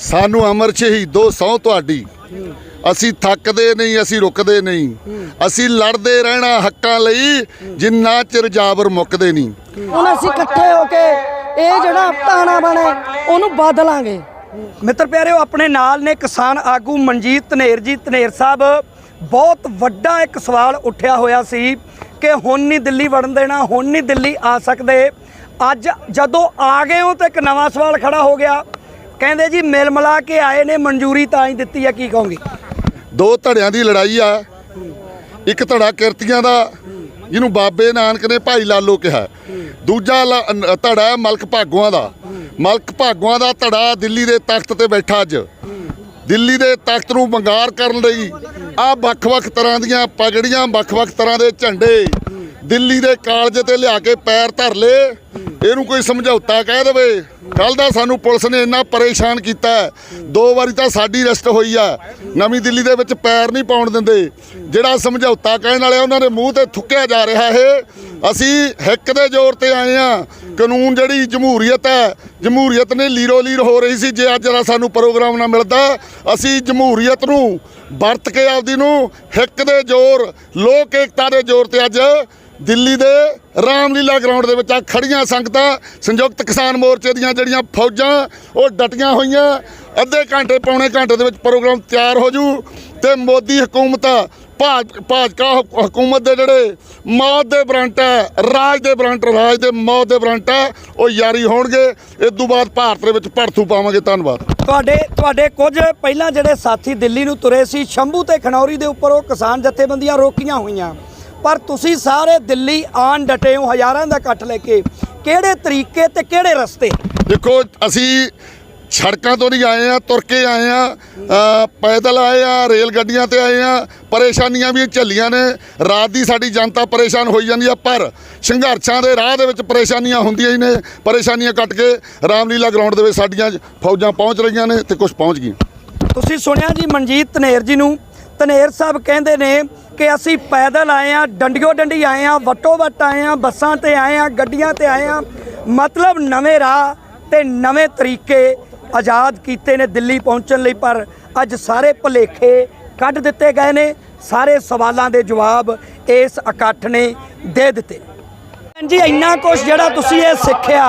ਸਾਨੂੰ ਅਮਰ ਸ਼ਹੀਦੋ ਸਹੁੰ ਤੁਹਾਡੀ। ਅਸੀਂ ਥੱਕਦੇ ਨਹੀਂ ਅਸੀਂ ਰੁਕਦੇ ਨਹੀਂ। ਅਸੀਂ ਲੜਦੇ ਰਹਿਣਾ ਹੱਕਾਂ ਲਈ ਜਿੰਨਾ ਚਿਰ ਜਾਬਰ ਮੁੱਕਦੇ ਨਹੀਂ। ਹੁਣ ਅਸੀਂ ਇਕੱਠੇ ਹੋ ਕੇ ਇਹ ਜਿਹੜਾ ਤਾਣਾ ਬਣੇ ਉਹਨੂੰ ਬਦਲਾਂਗੇ। ਮਿੱਤਰ ਪਿਆਰਿਓ ਆਪਣੇ ਨਾਲ ਨੇ ਕਿਸਾਨ ਆਗੂ ਮਨਜੀਤ ਧਨੇਰ ਜੀ। ਧਨੇਰ ਸਾਹਿਬ ਬਹੁਤ ਵੱਡਾ ਇੱਕ ਸਵਾਲ ਉੱਠਿਆ ਹੋਇਆ ਸੀ ਕਿ ਹੁਣ ਨਹੀਂ ਦਿੱਲੀ ਵੜਨ ਦੇਣਾ ਹੁਣ ਨਹੀਂ ਦਿੱਲੀ ਆ ਸਕਦੇ। ਅੱਜ ਜਦੋਂ ਆ ਗਏ ਹੋ ਤਾਂ ਇੱਕ ਨਵਾਂ ਸਵਾਲ ਖੜਾ ਹੋ ਗਿਆ। ਕਹਿੰਦੇ ਜੀ ਮਿਲ ਮਿਲਾ ਕੇ ਆਏ ਨੇ, ਮਨਜ਼ੂਰੀ ਤਾਂ ਹੀ ਦਿੱਤੀ ਆ, ਕੀ ਕਹੋਗੇ? ਦੋ ਧੜਿਆਂ ਦੀ ਲੜਾਈ ਆ। ਇੱਕ ਧੜਾ ਕਿਰਤੀਆਂ ਦਾ, ਜਿਹਨੂੰ ਬਾਬੇ ਨਾਨਕ ਨੇ ਭਾਈ ਲਾਲੋ ਕਿਹਾ। ਦੂਜਾ ਲ- ਧੜਾ ਮਲਕ ਭਾਗੋਆਂ ਦਾ। ਮਲਕ ਭਾਗੋਆਂ ਦਾ ਧੜਾ ਦਿੱਲੀ ਦੇ ਤਖਤ ਤੇ ਬੈਠਾ ਅੱਜ। ਦਿੱਲੀ ਦੇ ਤਖਤ ਨੂੰ ਬੰਗਾਰ ਕਰਨ ਲਈ ਆ ਵੱਖ-ਵੱਖ ਤਰ੍ਹਾਂ ਦੀਆਂ ਪਗੜੀਆਂ ਵੱਖ-ਵੱਖ ਤਰ੍ਹਾਂ ਦੇ ਝੰਡੇ ਦਿੱਲੀ ਦੇ ਕਾਲਜ ਤੇ ਲਿਆ ਕੇ ਪੈਰ ਧਰ ਲੇ ਇਹਨੂੰ ਕੋਈ ਸਮਝੌਤਾ ਕਹਿ ਦੇਵੇ। ਕੱਲ ਦਾ ਸਾਨੂੰ ਪੁਲਿਸ ਨੇ ਇੰਨਾ ਪਰੇਸ਼ਾਨ ਕੀਤਾ ਦੋ ਵਾਰੀ ਤਾਂ ਸਾਡੀ ਅਰੈਸਟ ਹੋਈ ਆ ਨਵੀਂ ਦਿੱਲੀ ਦੇ ਵਿੱਚ ਪੈਰ ਨਹੀਂ ਪਾਉਣ ਦਿੰਦੇ। ਜਿਹੜਾ ਸਮਝੌਤਾ ਕਹਿਣ ਵਾਲੇ ਉਹਨਾਂ ਦੇ ਮੂੰਹ ਤੇ ਥੁੱਕਿਆ ਜਾ ਰਿਹਾ ਹੈ। ਅਸੀਂ ਹਿੱਕ ਦੇ ਜ਼ੋਰ ਤੇ ਆਏ ਆ ਕਾਨੂੰਨ ਜਿਹੜੀ ਜਮਹੂਰੀਅਤ ਹੈ, ਜਮਹੂਰੀਅਤ ਨੇ ਲੀਰੋ ਲੀਰ ਹੋ ਰਹੀ ਸੀ। ਜੇ ਅੱਜ ਦਾ ਸਾਨੂੰ ਪ੍ਰੋਗਰਾਮ ਨਾ ਮਿਲਦਾ, ਅਸੀਂ ਜਮਹੂਰੀਅਤ ਨੂੰ ਵਰਤ ਕੇ ਆਪਦੀ ਨੂੰ ਹਿੱਕ ਦੇ ਜ਼ੋਰ, ਲੋਕ ਏਕਤਾ ਦੇ ਜ਼ੋਰ ਤੇ ਅੱਜ ਦਿੱਲੀ ਦੇ ਰਾਮਲੀਲਾ ਗਰਾਊਂਡ ਦੇ ਵਿੱਚ ਆ ਖੜੀਆਂ ਸੰਗਤਾਂ, ਸੰਯੁਕਤ ਕਿਸਾਨ ਮੋਰਚੇ ਦੀਆਂ ਜਿਹੜੀਆਂ ਫੌਜਾਂ, ਉਹ ਡਟੀਆਂ ਹੋਈਆਂ। ਅੱਧੇ ਘੰਟੇ, ਪੌਣੇ ਘੰਟੇ ਦੇ ਵਿੱਚ ਪ੍ਰੋਗਰਾਮ ਤਿਆਰ ਹੋ ਜੂ ਤੇ ਮੋਦੀ ਹਕੂਮਤ, ਭਾਜ, ਭਾਜਪਾ ਹਕੂਮਤ ਦੇ ਜਿਹੜੇ ਮੌਤ ਦੇ ਬਰੰਟ ਹੈ, ਰਾਜ ਦੇ ਬਰੰਟ, ਰਾਜ ਦੇ ਮੌਤ ਦੇ ਬਰੰਟ ਹੈ, ਉਹ ਯਾਰੀ ਹੋਣਗੇ। ਇਸ ਤੋਂ ਬਾਅਦ ਭਾਰਤ ਦੇ ਵਿੱਚ ਭੜਥੂ ਪਾਵਾਂਗੇ। ਧੰਨਵਾਦ। ਤੁਹਾਡੇ ਤੁਹਾਡੇ ਕੁਝ ਪਹਿਲਾਂ ਜਿਹੜੇ ਸਾਥੀ ਦਿੱਲੀ ਨੂੰ ਤੁਰੇ ਸੀ, ਸ਼ੰਭੂ ਤੇ ਖਨੌਰੀ ਦੇ ਉੱਪਰ ਉਹ ਕਿਸਾਨ ਜਥੇਬੰਦੀਆਂ ਰੋਕੀਆਂ ਹੋਈਆਂ। ਪਰ ਤੁਸੀਂ ਸਾਰੇ ਦਿੱਲੀ ਆਣ ਡਟੇ ਹੋ ਹਜ਼ਾਰਾਂ ਦਾ ਇਕੱਠ ਲੈ ਕੇ। ਕਿਹੜੇ ਤਰੀਕੇ ਤੇ ਕਿਹੜੇ ਰਸਤੇ? ਦੇਖੋ ਅਸੀਂ ਸੜਕਾਂ ਤੋਂ ਨਹੀਂ ਆਏ ਆ ਤੁਰ ਕੇ ਆਏ ਆ ਪੈਦਲ ਆਏ ਆ ਰੇਲ ਗੱਡੀਆਂ ਤੇ ਆਏ ਆ ਪਰੇਸ਼ਾਨੀਆਂ ਵੀ ਝੱਲੀਆਂ ਨੇ। ਰਾਤ ਦੀ ਸਾਡੀ ਜਨਤਾ ਪਰੇਸ਼ਾਨ ਹੋਈ ਜਾਂਦੀ ਆ ਪਰ ਸੰਘਰਸ਼ਾਂ ਦੇ ਰਾਹ ਦੇ ਵਿੱਚ ਪਰੇਸ਼ਾਨੀਆਂ ਹੁੰਦੀਆਂ ਹੀ ਨੇ ਪਰੇਸ਼ਾਨੀਆਂ ਕੱਟ ਕੇ ਰਾਮਲੀਲਾ ਗਰਾਊਂਡ ਦੇ ਵਿੱਚ ਸਾਡੀਆਂ ਫੌਜਾਂ ਪਹੁੰਚ ਰਹੀਆਂ ਨੇ ਤੇ ਕੁਝ ਪਹੁੰਚ ਗਈਆਂ। ਤੁਸੀਂ ਸੁਣਿਆ ਜੀ ਮਨਜੀਤ ਧਨੇਰ ਜੀ ਨੂੰ ਧਨੇਰ ਸਾਹਿਬ ਕਹਿੰਦੇ ਨੇ ਕਿ ਅਸੀਂ ਪੈਦਲ ਆਏ ਆ ਡੰਡੀਓ ਡੰਡੀ ਆਏ ਆ ਵੱਟੋ ਵੱਟ ਆਏ ਆ ਬੱਸਾਂ ਤੇ ਆਏ ਆ ਗੱਡੀਆਂ ਤੇ ਆਏ ਆ ਮਤਲਬ ਨਵੇਂ ਰਾਹ ਤੇ ਨਵੇਂ ਤਰੀਕੇ ਆਜ਼ਾਦ ਕੀਤੇ ਨੇ ਦਿੱਲੀ ਪਹੁੰਚਣ ਲਈ, ਪਰ ਅੱਜ ਸਾਰੇ ਭੁਲੇਖੇ ਕੱਢ ਦਿੱਤੇ ਗਏ ਨੇ। ਸਾਰੇ ਸਵਾਲਾਂ ਦੇ ਜਵਾਬ ਇਸ ਇਕੱਠ ਨੇ ਦੇ ਦਿੱਤੇ। ਜੀ, ਇੰਨਾ ਕੁਝ ਜਿਹੜਾ ਤੁਸੀਂ ਇਹ ਸਿੱਖਿਆ,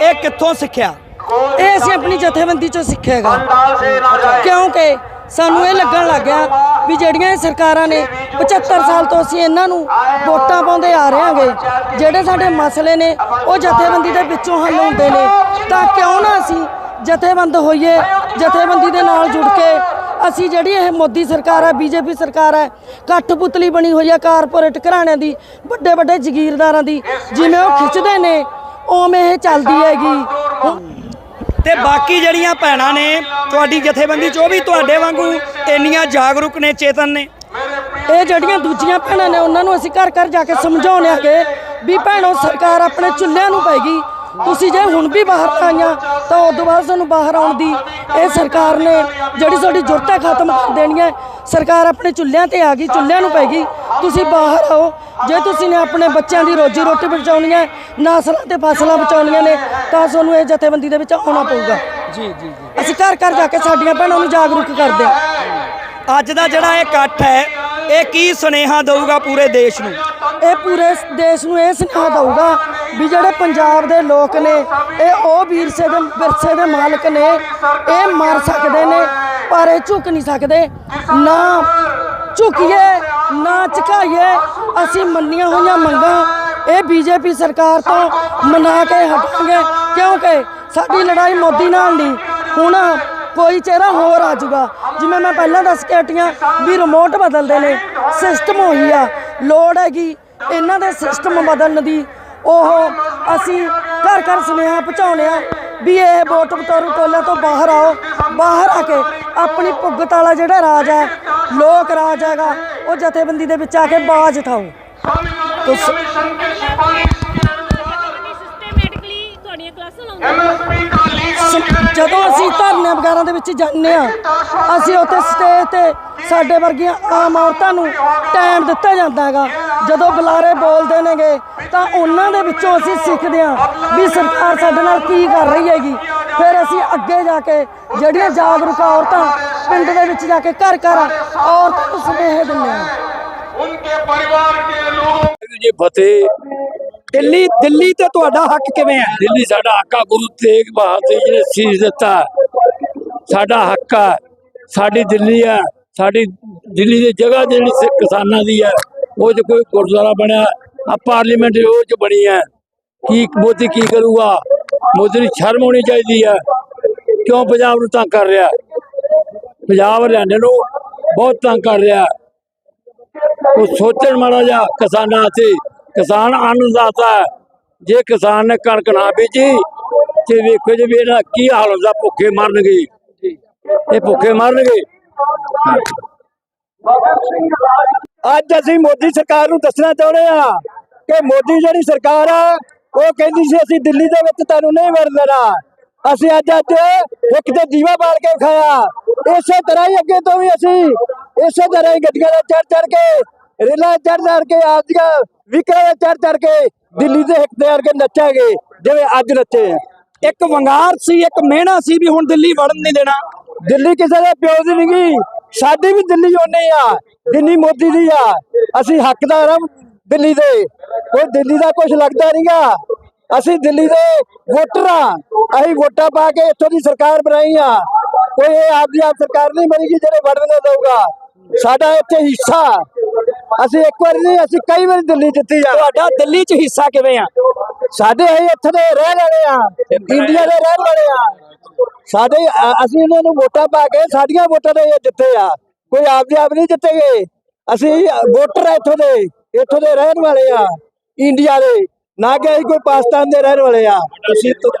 ਇਹ ਕਿੱਥੋਂ ਸਿੱਖਿਆ? ਇਹ ਅਸੀਂ ਆਪਣੀ ਜਥੇਬੰਦੀ ਚੋਂ ਸਿੱਖਿਆਗਾ ਕਿਉਂਕਿ ਸਾਨੂੰ ਇਹ ਲੱਗਣ ਲੱਗ ਗਿਆ ਵੀ ਜਿਹੜੀਆਂ ਇਹ ਸਰਕਾਰਾਂ ਨੇ 75 ਸਾਲ ਤੋਂ ਅਸੀਂ ਇਹਨਾਂ ਨੂੰ ਵੋਟਾਂ ਪਾਉਂਦੇ ਆ ਰਹੇ ਹਾਂਗੇ, ਜਿਹੜੇ ਸਾਡੇ ਮਸਲੇ ਨੇ, ਉਹ ਜਥੇਬੰਦੀ ਦੇ ਵਿੱਚੋਂ ਹੱਲ ਹੁੰਦੇ ਨੇ। ਤਾਂ ਕਿਉਂ ਨਾ ਅਸੀਂ ਜਥੇਬੰਦ ਹੋਈਏ, ਜਥੇਬੰਦੀ ਦੇ ਨਾਲ ਜੁੜ ਕੇ ਅਸੀਂ ਜਿਹੜੀ ਇਹ ਮੋਦੀ ਸਰਕਾਰ ਹੈ, ਬੀਜੇਪੀ ਸਰਕਾਰ ਹੈ ਕੱਠਪੁਤਲੀ ਬਣੀ ਹੋਈ ਹੈ ਕਾਰਪੋਰੇਟ ਘਰਾਣਿਆਂ ਦੀ ਵੱਡੇ ਵੱਡੇ ਜ਼ਗੀਰਦਾਰਾਂ ਦੀ, ਜਿਵੇਂ ਉਹ ਖਿੱਚਦੇ ਨੇ, ਉਵੇਂ ਇਹ ਚੱਲਦੀ ਹੈਗੀ। ਤੇ ਬਾਕੀ ਜਿਹੜੀਆਂ ਭੈਣਾਂ ਨੇ, ਤੁਹਾਡੀ ਜਥੇਬੰਦੀ ਚ ਉਹ ਵੀ ਤੁਹਾਡੇ ਵਾਂਗੂ ਇੰਨੀਆਂ ਜਾਗਰੂਕ ਨੇ, ਚੇਤਨ ਨੇ। ਇਹ ਜਿਹੜੀਆਂ ਦੂਜੀਆਂ ਭੈਣਾਂ ਨੇ, ਉਹਨਾਂ ਨੂੰ ਅਸੀਂ ਘਰ ਘਰ ਜਾ ਕੇ ਸਮਝਾਉਂਦੇ ਆਂਗੇ ਵੀ ਭੈਣੋ, ਸਰਕਾਰ ਆਪਣੇ ਚੁੱਲ੍ਹਿਆਂ ਨੂੰ ਪੈਗੀ ਤੁਸੀਂ ਜੇ ਹੁਣ ਵੀ ਬਾਹਰ ਆਈਆਂ ਤਾਂ ਉਦੋਂ ਬਾਅਦ ਤੁਹਾਨੂੰ ਬਾਹਰ ਆਉਣ ਦੀ ਇਹ ਸਰਕਾਰ ਨੇ ਜਿਹੜੀ ਤੁਹਾਡੀ ਜ਼ਰੂਰਤਾਂ ਖਤਮ ਕਰ ਦੇਣੀਆਂ ਸਰਕਾਰ ਆਪਣੇ ਚੁੱਲ੍ਹਿਆਂ ਤੇ ਆ ਗਈ ਚੁੱਲ੍ਹਿਆਂ ਨੂੰ ਪੈਗੀ ਤੁਸੀਂ ਬਾਹਰ ਆਓ। ਜੇ ਤੁਸੀਂ ਨੇ ਆਪਣੇ ਬੱਚਿਆਂ ਦੀ ਰੋਜੀ ਰੋਟੀ ਬਚਾਉਣੀ ਹੈ ਨਸਲਾਂ ਤੇ ਫਸਲਾਂ ਬਚਾਉਣੀਆਂ ਨੇ ਤਾਂ ਤੁਹਾਨੂੰ ਇਹ ਜਥੇਬੰਦੀ ਦੇ ਵਿੱਚ ਆਉਣਾ ਪਊਗਾ। ਜੀ ਜੀ ਜੀ। ਅਸੀਂ ਘਰ ਘਰ ਜਾ ਕੇ ਸਾਡੀਆਂ ਭੈਣਾਂ ਨੂੰ ਜਾਗਰੂਕ ਕਰਦੇ ਹਾਂ। ਅੱਜ ਦਾ ਜਿਹੜਾ ਇਹ ਇਕੱਠ ਹੈ ਇਹ ਕੀ ਸੁਨੇਹਾ ਦਊਗਾ ਪੂਰੇ ਦੇਸ਼ ਨੂੰ? ਇਹ ਪੂਰੇ ਦੇਸ਼ ਨੂੰ ਇਹ ਸੁਨੇਹਾ ਦਊਗਾ ਵੀ ਜਿਹੜੇ ਪੰਜਾਬ ਦੇ ਲੋਕ ਨੇ, ਇਹ ਉਹ ਵੀਰਸੇ ਦੇ ਵਿਰਸੇ ਦੇ ਮਾਲਕ ਨੇ। ਇਹ ਮਰ ਸਕਦੇ ਨੇ, ਪਰ ਇਹ ਝੁਕ ਨਹੀਂ ਸਕਦੇ। ਨਾ ਝੁਕੀਏ, ਨਾ ਝੁਕਾਈਏ, ਅਸੀਂ ਮੰਨੀਆਂ ਹੋਈਆਂ ਮੰਗਾਂ ਇਹ ਬੀਜੇਪੀ ਸਰਕਾਰ ਤੋਂ ਮਨਾ ਕੇ ਹਟਾਂਗੇ। ਕਿਉਂਕਿ ਸਾਡੀ ਲੜਾਈ ਮੋਦੀ ਨਾਲ ਨਹੀਂ, ਹੁਣ ਕੋਈ ਚਿਹਰਾ ਹੋਰ ਆ ਜਾਊਗਾ। ਜਿਵੇਂ ਮੈਂ ਪਹਿਲਾਂ ਦੱਸ ਕੇ ਹਟੀਆਂ ਵੀ ਰਿਮੋਟ ਬਦਲਦੇ ਨੇ ਸਿਸਟਮ ਹੋਈ ਆ। ਲੋੜ ਹੈਗੀ ਇਹਨਾਂ ਦੇ ਸਿਸਟਮ ਬਦਲਣ ਦੀ। ਉਹ ਅਸੀਂ ਘਰ ਘਰ ਸੁਨੇਹਾ ਪਹੁੰਚਾਉਣੇ ਆ ਵੀ ਇਹ ਵੋਟ ਬਤੌਰ ਟੋਲਿਆਂ ਤੋਂ ਬਾਹਰ ਆਓ ਬਾਹਰ ਆ ਕੇ ਆਪਣੀ ਭੁਗਤ ਵਾਲਾ ਜਿਹੜਾ ਰਾਜ ਹੈ ਲੋਕ ਰਾਜ ਹੈਗਾ ਉਹ ਜਥੇਬੰਦੀ ਦੇ ਵਿੱਚ ਆ ਕੇ ਬਾਜ਼ ਉਠਾਓ। ਸਿਸਟਮੈਟਿਕਲੀ ਤੁਹਾਡੀਆਂ ਕਲਾਸਾਂ ਲਾਉਂਦੇ ਜਦੋਂ ਅਸੀਂ ਧਰਨੇ ਵਗੈਰਾ ਦੇ ਵਿੱਚ ਜਾਂਦੇ ਆ ਅਸੀਂ ਉੱਥੇ ਸਟੇਜ ਤੇ ਸਾਡੇ ਵਰਗੀਆਂ ਆਮ ਔਰਤਾਂ ਨੂੰ ਟਾਈਮ ਦਿੱਤਾ ਜਾਂਦਾ ਹੈਗਾ। ਜਦੋਂ ਬੁਲਾਰੇ ਬੋਲਦੇ ਨੇਗੇ ਤਾਂ ਉਹਨਾਂ ਦੇ ਵਿੱਚੋਂ ਅਸੀਂ ਸਿੱਖਦੇ ਆ ਵੀ ਸਰਕਾਰ ਸਾਡੇ ਨਾਲ ਕੀ ਕਰ ਰਹੀ ਹੈਗੀ। ਫਿਰ ਅਸੀਂ ਅੱਗੇ ਜਾ ਕੇ ਜਿਹੜੀਆਂ ਜਾਗਰੂਕ ਔਰਤਾਂ ਪਿੰਡ ਦੇ ਵਿੱਚ ਜਾ ਕੇ ਘਰ ਘਰ ਔਰਤਾਂ ਨੂੰ ਸੁਨੇਹੇ ਦਿੰਦੇ ਆ ਉਨਕੇ ਪਰਿਵਾਰ ਕੇ ਲੋਕ ਜੀ ਫਤਿਹ ਦਿੱਲੀ ਦਿੱਲੀ ਤੇ ਤੁਹਾਡਾ ਹੱਕ ਕਿਵੇਂ ਹੈ? ਦਿੱਲੀ ਸਾਡਾ ਹੱਕ ਆ, ਗੁਰੂ ਤੇਗ ਬਹਾਦਰ ਜੀ ਨੇ ਸੀਸ ਦਿੱਤਾ। ਸਾਡਾ ਹੱਕ ਆ, ਸਾਡੀ ਦਿੱਲੀ ਆ, ਸਾਡੀ ਦਿੱਲੀ ਦੀ ਜਗ੍ਹਾ ਜਿਹੜੀ ਕਿਸਾਨਾਂ ਦੀ ਹੈ ਉਹ 'ਚ ਕੋਈ ਗੁਰਦੁਆਰਾ ਬਣਿਆ, ਆ ਪਾਰਲੀਮੈਂਟ ਉਹ ਚ ਬਣੀ ਹੈ ਕੀ ਮੋਦੀ ਕੀ ਕਰੂਗਾ? ਮੋਦੀ ਨੂੰ ਸ਼ਰਮ ਹੋਣੀ ਚਾਹੀਦੀ ਹੈ ਕਿਉਂ ਪੰਜਾਬ ਨੂੰ ਤੰਗ ਕਰ ਰਿਹਾ? ਪੰਜਾਬ ਹਰਿਆਣੇ ਨੂੰ ਬਹੁਤ ਤੰਗ ਕਰ ਰਿਹਾ। ਉਹ ਸੋਚਣ ਮਾੜਾ ਜਾ ਕਿਸਾਨਾਂ ਤੇ ਕਿਸਾਨ ਅੰਨਦਾਤਾ ਜੇ ਕਿਸਾਨ ਨੇ ਕਣਕ ਨਾ ਬੀਜੀ, ਤੇ ਵੇਖੋ ਜੀ ਇਹਦਾ ਕੀ ਹਾਲ ਹੁੰਦਾ, ਭੁੱਖੇ ਮਰਨਗੇ। ਇਹ ਭੁੱਖੇ ਮਰਨਗੇ। ਅੱਜ ਅਸੀਂ ਮੋਦੀ ਸਰਕਾਰ ਨੂੰ ਦੱਸਣਾ ਚਾਹੁੰਦੇ ਆ ਕਿ ਮੋਦੀ ਜਿਹੜੀ ਸਰਕਾਰ ਆ, ਉਹ ਕਹਿੰਦੀ ਸੀ ਅਸੀਂ ਦਿੱਲੀ ਦੇ ਵਿੱਚ ਤੁਹਾਨੂੰ ਨਹੀਂ ਵੜਨ ਦੇਣਾ। ਅਸੀਂ ਅੱਜ ਅੱਜ ਇੱਕ ਤੇ ਜੀਵਾ ਬਾਲ ਕੇ ਖਾਇਆ ਇਸੇ ਤਰ੍ਹਾਂ ਹੀ ਅੱਗੇ ਤੋਂ ਵੀ ਅਸੀਂ, ਇਸੇ ਤਰ੍ਹਾਂ ਹੀ ਗੱਡੀਆਂ ਦਾ ਚੜ ਚੜ ਕੇ ਰੇਲਾਂ ਚੜ ਚੜ ਕੇ ਆਪਦੀਆਂ ਵਿਕਰਾਂ ਦਾ ਚੜ ਚੜ ਕੇ ਦਿੱਲੀ ਦੇ ਹਿੱਕ ਕੇ ਨੱਚਾਂਗੇ, ਜਿਵੇਂ ਅੱਜ ਨੱਚੇ ਇੱਕ ਵੰਗਾਰ ਸੀ, ਇੱਕ ਮਿਹਣਾ ਸੀ ਵੀ ਹੁਣ ਦਿੱਲੀ ਵੜਨ ਨਹੀਂ ਦੇਣਾ। ਦਿੱਲੀ ਕਿਸੇ ਦੇ ਪਿਓ ਦੀ ਨਹੀਂ ਗਈ ਸਾਡੀ ਵੀ ਦਿੱਲੀ ਉਹਨੇ ਆ, ਜਿੰਨੀ ਮੋਦੀ ਦੀ ਆ। ਅਸੀਂ ਹੱਕਦਾਰ ਆ ਦਿੱਲੀ ਦੇ। ਕੋਈ ਦਿੱਲੀ ਦਾ ਕੁਝ ਲੱਗਦਾ ਨਹੀਂਗਾ ਅਸੀਂ ਦਿੱਲੀ ਦੇ ਵੋਟਰ ਆ। ਅਸੀਂ ਵੋਟਾਂ ਪਾ ਕੇ ਇੱਥੋਂ ਦੀ ਸਰਕਾਰ ਬਣਾਈ ਆ। ਕੋਈ ਇਹ ਆਪਦੀ ਆਪ ਸਰਕਾਰ ਨਹੀਂ ਬਣੇਗੀ, ਜਿਹੜੇ ਵੜਨ ਨਾ ਦਊਗਾ। ਸਾਡਾ ਇੱਥੇ ਹਿੱਸਾ ਅਸੀਂ ਇੱਕ ਵਾਰ ਨਹੀਂ ਅਸੀਂ ਕਈ ਵਾਰ ਦਿੱਲੀ ਜਿੱਤੀ ਆ। ਤੁਹਾਡਾ ਦਿੱਲੀ 'ਚ ਹਿੱਸਾ ਕਿਵੇਂ ਆ? ਸਾਡੇ ਅਸੀਂ ਇੱਥੇ ਦੇ ਰਹਿਣ ਵਾਲੇ ਆ ਇੰਡੀਆ ਦੇ ਰਹਿਣ ਵਾਲੇ ਆ। ਸਾਡੇ ਅਸੀਂ ਇਹਨਾਂ ਨੂੰ ਵੋਟਾਂ ਪਾ ਕੇ ਸਾਡੀਆਂ ਵੋਟਾਂ ਦੇ ਇਹ ਜਿੱਤੇ ਆ। ਕੋਈ ਆਪਦੇ ਆਪ ਨਹੀਂ ਜਿੱਤੇਗੇ ਅਸੀਂ ਵੋਟਰ ਆ ਇੱਥੋਂ ਦੇ ਇੱਥੋਂ ਦੇ ਰਹਿਣ ਵਾਲੇ ਆ ਇੰਡੀਆ ਦੇ। ਨਾ ਕਿ ਅਸੀਂ ਕੋਈ ਪਾਕਿਸਤਾਨ ਦੇ ਰਹਿਣ ਵਾਲੇ ਆ। ਤੁਸੀਂ ਤੁ-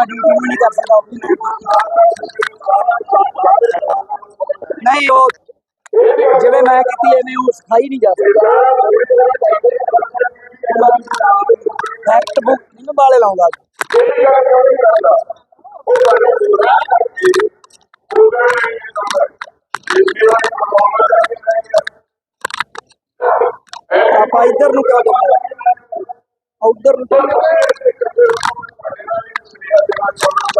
ਤੁ- ਨਹੀਂ ਉਹ ਜਿਵੇਂ ਮੈਂ ਕੀਤੀ ਐਵੇਂ ਉਹ ਸਿਖਾਈ ਨਹੀਂ ਜਾ ਸਕਦਾ ਫੈਕਟ ਬੁੱਕ ਨਹੀਂ ਬਾਲੇ ਲਾਉਂਦਾ ਆਪਾਂ ਇੱਧਰ ਨੂੰ ਕਿਉਂ ਜਾਂਦੇ ਉਧਰ ਨੂੰ ਕਿਉਂ Thank you.